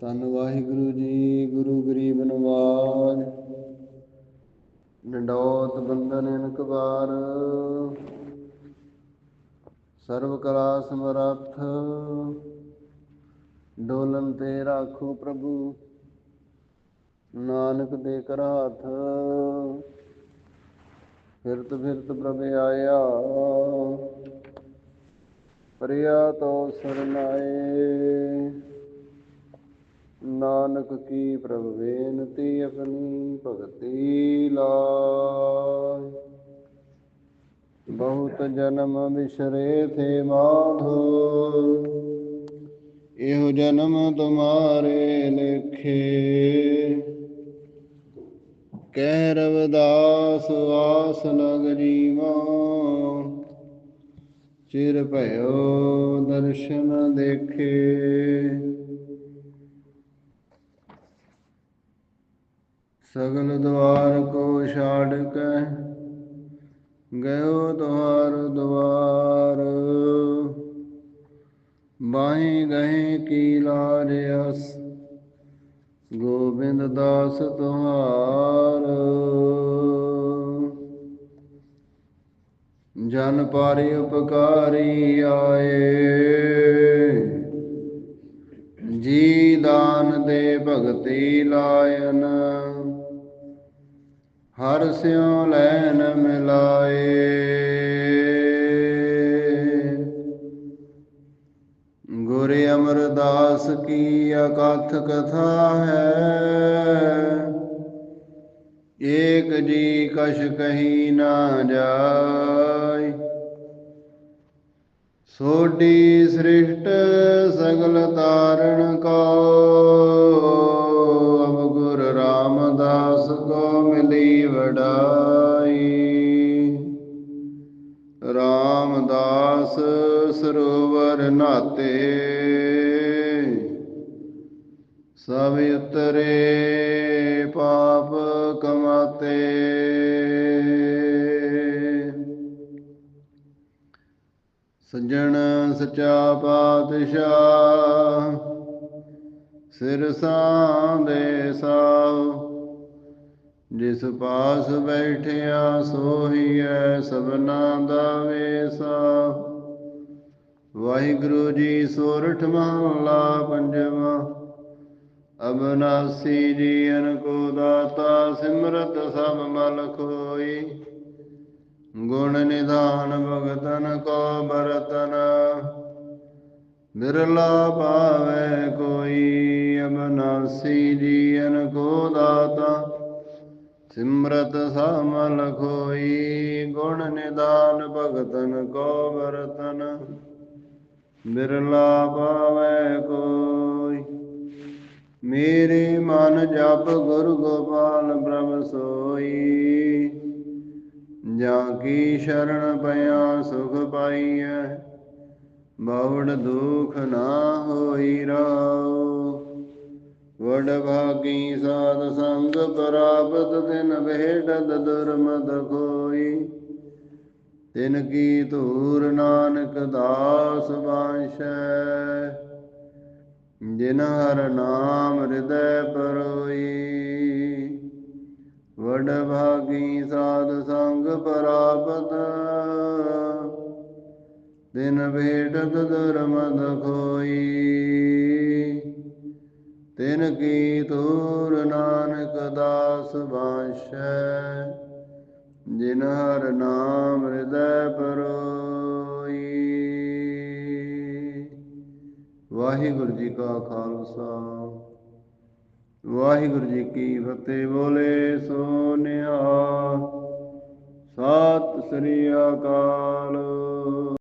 ਧੰਨ ਵਾਹਿਗੁਰੂ ਜੀ, ਗੁਰੂ ਗਰੀਬ ਨਵਾਜ। ਨੰਡੋਤ ਬੰਦਨ ਅਨਕ ਸਰਬ ਕਲਾ ਸਮਰੱਥ। ਡੋਲਨ ਤੇ ਰਾਖੋ ਪ੍ਰਭੂ। ਨਾਨਕ ਦੇ ਕਰ ਹੱਥ। ਫਿਰਤ ਫਿਰਤ ਪ੍ਰਭ ਆਇਆ। ਪ੍ਰਿਆ ਤੋ ਸਰਨਾਏ ਨਾਨਕ ਕੀ ਪ੍ਰਭ ਬੇਨਤੀ ਆਪਣੀ ਭਗਤੀ ਲਾਇ ਬਹੁਤ ਜਨਮ ਵਿਸਰੇ ਥੇ ਮਾਧੋ, ਇਹੋ ਜਨਮ ਤੁਮਾਰੇ ਲੇਖੇ। ਕਹਿ ਰਵਦਾਸ ਆਸ ਲਗ ਜੀਵਾ, ਚਿਰ ਭਇਓ ਦਰਸ਼ਨ ਦੇਖੇ। ਸਗਲ ਦਵਾਰ ਕੋ ਛਾੜ ਕੇ ਗਇਓ ਤੁਹਾਰ ਦਵਾਰ। ਬਾਹੀ ਗਏ ਕੀ ਲਾਜ ਗੋਬਿੰਦ ਦਾਸ ਤੁਹਾਰ। ਜਨ ਪਾਰੀ ਉਪਕਾਰੀ ਆਏ, ਜੀ ਦਾਨ ਦੇ ਭਗਤੀ ਲਾਇਨ। ਹਰ ਸਿਉ ਲੈਨ ਮਿਲਾਏ। ਗੁਰ ਅਮਰਦਾਸ ਕੀ ਅਕਥ ਕਥਾ ਹੈ? ਏਕ ਜੀ ਕਛ ਕਹੀ ਨਾ ਜਾਏ। ਸੋਢੀ ਸ੍ਰਿਸ਼ਟ ਸਗਲ ਤਾਰਣ ਕੋ ਵਡਾਈ ਰਾਮਦਾਸ ਸਰੋਵਰ ਨਾਤੇ। ਸਭ ਉਤਰੇ ਪਾਪ ਕਮਾਤੇ। ਸੱਜਣ ਸਚਾ ਪਾਤਸ਼ਾਹ ਸਿਰ ਸਾਂਦੇ ਸਾਹ ਜਿਸ ਪਾਸ ਬੈਠਿਆ ਸੋਹੀਐ ਸਭਨਾ ਦਾ ਵੇਸਾ। ਵਾਹਿਗੁਰੂ ਜੀ ਸੋਰਠ ਮਹਲਾ ਪੰਜਵਾ। ਅਬਨਾਸੀ ਜੀਵਨ ਕੋ ਦਾਤਾ, ਸਿਮਰਤ ਸਭ ਮਲ ਖੋਈ। ਗੁਣ ਨਿਧਾਨ ਭਗਤਨ ਕੋ ਬਰਤਨ। ਬਿਰਲਾ ਪਾਵੇ ਕੋਈ, ਅਬਨਾਸੀ ਜੀਵਨ ਕੋ ਦਾਤਾ। ਸਿਮਰਤ ਸਮਲ ਖੋਈ, ਗੁਣ ਨਿਦਾਨ ਭਗਤਨ ਕੋ ਬਰਤਨ ਬਿਰਲਾ ਪਾਵੇ ਕੋਈ। ਮੇਰੇ ਮਨ ਜਪ ਗੁਰ ਗੋਪਾਲ ਬ੍ਰਹਮ ਸੋਈ, ਜਾਂ ਕੀ ਸ਼ਰਨ ਪਿਆ ਸੁਖ ਪਾਈਐ, ਬਹੁੜ ਦੁਖ ਨਾ ਹੋਈ ਰਾਉ ਵਡ ਭਾਗੀ ਸਾਧ ਸੰਗ ਪ੍ਰਾਪਤ ਦਿਨ ਭੇਟਤ ਦੁਰਮਤ ਖੋਈ ਤਿਨ ਕੀ ਧੂਰ ਨਾਨਕ ਦਾਸ ਵਾਂਸ਼ੈ ਜਿਨ ਹਰ ਨਾਮ ਹਿਰਦੈ ਪਰੋਈ। ਵਡ ਭਾਗੀ ਸਾਧ ਸੰਗ ਪ੍ਰਾਪਤ ਤਿਨ ਭੇਟਤ ਦੁਰਮਦ ਖੋਈ ਤਿਨ ਕੀ ਤੂਰ ਨਾਨਕ ਦਾਸ ਬਾਸ਼ੈ, ਜਿਨ ਹਰ ਨਾਮ ਹਿਰਦੈ ਪਰੋਈ। ਵਾਹਿਗੁਰੂ ਜੀ ਕਾ ਖਾਲਸਾ, ਵਾਹਿਗੁਰੂ ਜੀ ਕੀ ਫਤਿਹ। ਬੋਲੇ ਸੋ ਨਿਹਾਲ ਸਤਿ ਸ੍ਰੀ ਅਕਾਲ।